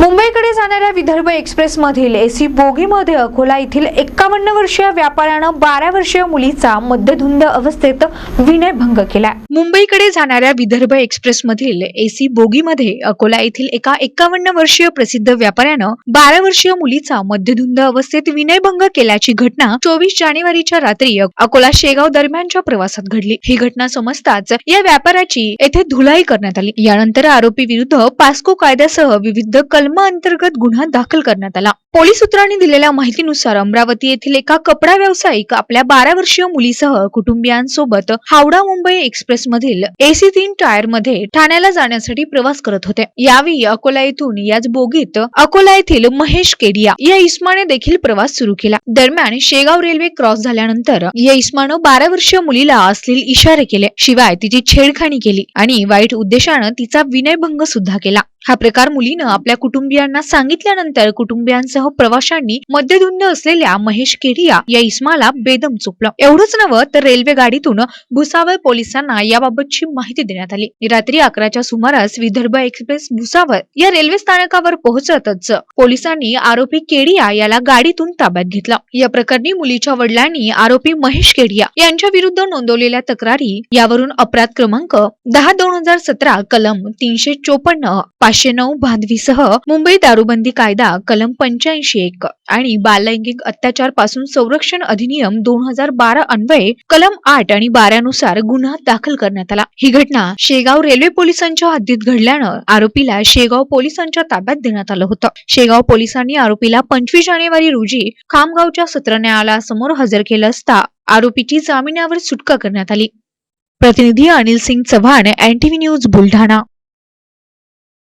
मुंबईकडे जाणाऱ्या विदर्भ एक्सप्रेस मधील एसी बोगीमध्ये अकोला येथील एक्कावन्न वर्षीय व्यापाऱ्यानं बारा वर्षीय मुलीचा मध्यधुंद अवस्थेत विनयभंग केला मुंबईकडे जाणाऱ्या विदर्भ एक्सप्रेस मधील एसी बोगीमध्ये अकोला येथील एका एक्कावन्न वर्षीय प्रसिद्ध व्यापाऱ्यानं बारा वर्षीय मुलीचा मध्यधुंद अवस्थेत विनयभंग केल्याची घटना चोवीस जानेवारीच्या रात्री अकोला शेगाव दरम्यानच्या प्रवासात घडली. ही घटना समजताच या व्यापाऱ्याची येथे धुलाई करण्यात आली. यानंतर आरोपी विरुद्ध पास्को कायद्यासह विविध कलम अंतर्गत गुन्हा दाखल करण्यात आला. पोलीस सूत्रांनी दिलेल्या माहितीनुसार अमरावती येथील एका कपडा व्यावसायिक आपल्या बारा वर्षीय मुलीसह कुटुंबियांसोबत हावडा मुंबई एक्सप्रेस मधील एसी तीन टायरमध्ये ठाण्याला जाण्यासाठी प्रवास करत होते. यावेळी अकोला येथून याच बोगीत अकोला येथील महेश केडिया या इस्माने देखील प्रवास सुरू केला. दरम्यान शेगाव रेल्वे क्रॉस झाल्यानंतर या इस्मानं बारा वर्षीय मुलीला असलेले इशारे केले. शिवाय तिची छेडखाणी केली आणि वाईट उद्देशानं तिचा विनयभंग सुद्धा केला. हा प्रकार मुलीनं आपल्या कुटुंब कुटुंबियांना सांगितल्यानंतर कुटुंबियांसह प्रवाशांनी मध्यधुंद असलेल्या महेश केडिया या इस्माला बेदम चुकलं एवढंच नवं तर रेल्वे गाडीतून भुसावळ पोलिसांना याबाबतची माहिती देण्यात आली. रात्री अकराच्या सुमारास विदर्भ एक्सप्रेस भुसावळ या रेल्वे स्थानकावर पोहोचतच पोलिसांनी आरोपी केडिया याला गाडीतून ताब्यात घेतला. या प्रकरणी मुलीच्या वडिलांनी आरोपी महेश केडिया यांच्या विरुद्ध नोंदवलेल्या तक्रारी यावरून अपराध क्रमांक दहा दोन हजार सतरा कलम तीनशे चोपन्न पाचशे नऊ बांधवीसह मुंबई दारूबंदी कायदा कलम पंच्याऐंशी एक आणि बाललैंगिक अत्याचारपासून संरक्षण अधिनियम दोन हजार बारा अन्वये कलम आठ आणि बारानुसार गुन्हा दाखल करण्यात आला. ही घटना शेगाव रेल्वे पोलिसांच्या हद्दीत घडल्यानं आरोपीला शेगाव पोलिसांच्या ताब्यात देण्यात आलं होतं. शेगाव पोलिसांनी आरोपीला पंचवीस जानेवारी रोजी खामगावच्या सत्र न्यायालयासमोर हजर केलं असता आरोपीची जामिनावर सुटका करण्यात आली. प्रतिनिधी अनिल सिंग चव्हाण एनटीव्ही न्यूज बुलढाणा.